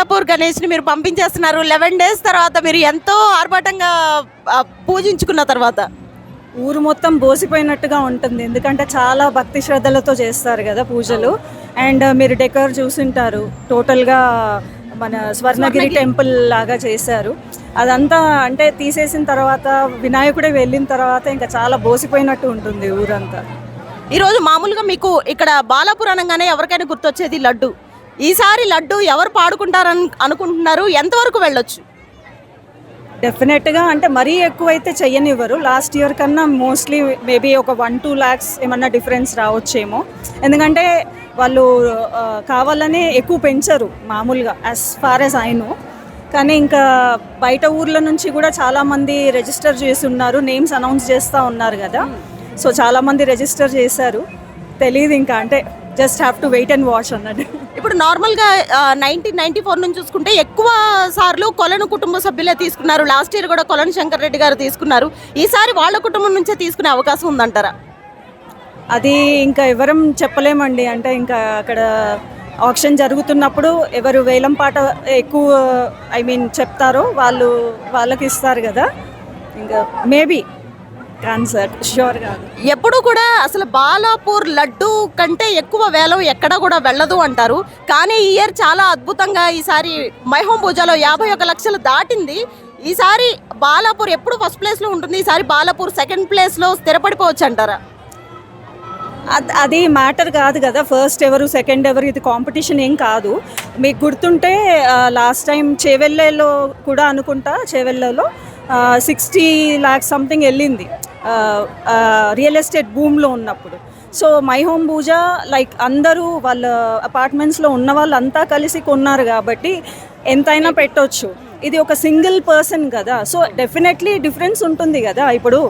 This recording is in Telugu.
బాలాపూర్ గణేష్ని మీరు పంపించేస్తున్నారు. లెవెన్ డేస్ తర్వాత మీరు ఎంతో ఆర్భాటంగా పూజించుకున్న తర్వాత? ఊరు మొత్తం బోసిపోయినట్టుగా ఉంటుంది. ఎందుకంటే చాలా భక్తి శ్రద్ధలతో చేస్తారు కదా పూజలు. అండ్ మీరు డెకర్ చూసింటారు. టోటల్గా మన స్వర్ణగిరి టెంపుల్ లాగా చేశారు. అదంతా అంటే తీసేసిన తర్వాత వినాయకుడే వెళ్ళిన తర్వాత ఇంకా చాలా బోసిపోయినట్టు ఉంటుంది ఊరంతా. ఈరోజు మామూలుగా మీకు ఇక్కడ బాలాపూర్ అనగానే ఎవరికైనా గుర్తొచ్చేది లడ్డు? ఈసారి లడ్డు ఎవరు పాడుకుంటారని అనుకుంటున్నారు? ఎంతవరకు వెళ్ళొచ్చు? డెఫినెట్గా అంటే మరీ ఎక్కువైతే చెయ్యనివ్వరు. లాస్ట్ ఇయర్ కన్నా మోస్ట్లీ మేబీ ఒక వన్ టూ ల్యాక్స్ ఏమన్నా డిఫరెన్స్ రావచ్చేమో. ఎందుకంటే వాళ్ళు కావాలనే ఎక్కువ పెంచరు మామూలుగా as far as I know కానీ ఇంకా బయట ఊర్ల నుంచి కూడా చాలామంది రిజిస్టర్ చేసి ఉన్నారు నేమ్స్ అనౌన్స్ చేస్తూ ఉన్నారు కదా. సో చాలామంది రిజిస్టర్ చేశారు. తెలియదు ఇంకా అంటే just have to wait and watch అన్నట్టు ఇప్పుడు నార్మల్గా నైన్టీన్ నైన్టీ ఫోర్ నుంచి చూసుకుంటే ఎక్కువ సార్లు కొలను కుటుంబ సభ్యులే తీసుకున్నారు. లాస్ట్ ఇయర్ కూడా కొలను శంకర్ రెడ్డి గారు తీసుకున్నారు. ఈసారి వాళ్ళ కుటుంబం నుంచే తీసుకునే అవకాశం ఉందంటారా? అది ఇంకా ఎవరం చెప్పలేమండి. అంటే ఇంకా అక్కడ ఆప్షన్ జరుగుతున్నప్పుడు ఎవరు వేలం పాట ఎక్కువ ఐ మీన్ చెప్తారో వాళ్ళు వాళ్ళకి ఇస్తారు కదా. ఇంకా మేబీ కాన్సర్ట్ షూర్ కాదు ఎప్పుడు కూడా అసలు బాలాపూర్ లడ్డు కంటే ఎక్కువ వేలం ఎక్కడ కూడా వెళ్ళదు అంటారు. కానీ ఈ ఇయర్ చాలా అద్భుతంగా ఈసారి మైహోం పూజలో యాభై ఒక లక్షలు దాటింది. ఈసారి బాలాపూర్ ఎప్పుడు ఫస్ట్ ప్లేస్లో ఉంటుంది? ఈసారి బాలాపూర్ సెకండ్ ప్లేస్లో స్థిరపడిపోవచ్చు అంటారా? అద్- అది మ్యాటర్ కాదు కదా. ఫస్ట్ ఎవరు సెకండ్ ఎవరు ఇది కాంపిటీషన్ ఏం కాదు. మీకు గుర్తుంటే లాస్ట్ టైం చేవెళ్ళలో కూడా అనుకుంటా చేవెళ్ళలో సిక్స్టీ ల్యాక్స్ సంథింగ్ వెళ్ళింది. రియల్ ఎస్టేట్ భూమిలో ఉన్నప్పుడు. So My Home Pooja like అందరూ వాళ్ళ అపార్ట్మెంట్స్లో ఉన్న వాళ్ళంతా కలిసి కొన్నారు కాబట్టి ఎంతైనా పెట్టొచ్చు. ఇది ఒక సింగిల్ పర్సన్ కదా. సో డెఫినెట్లీ డిఫరెన్స్ ఉంటుంది కదా ఇప్పుడు.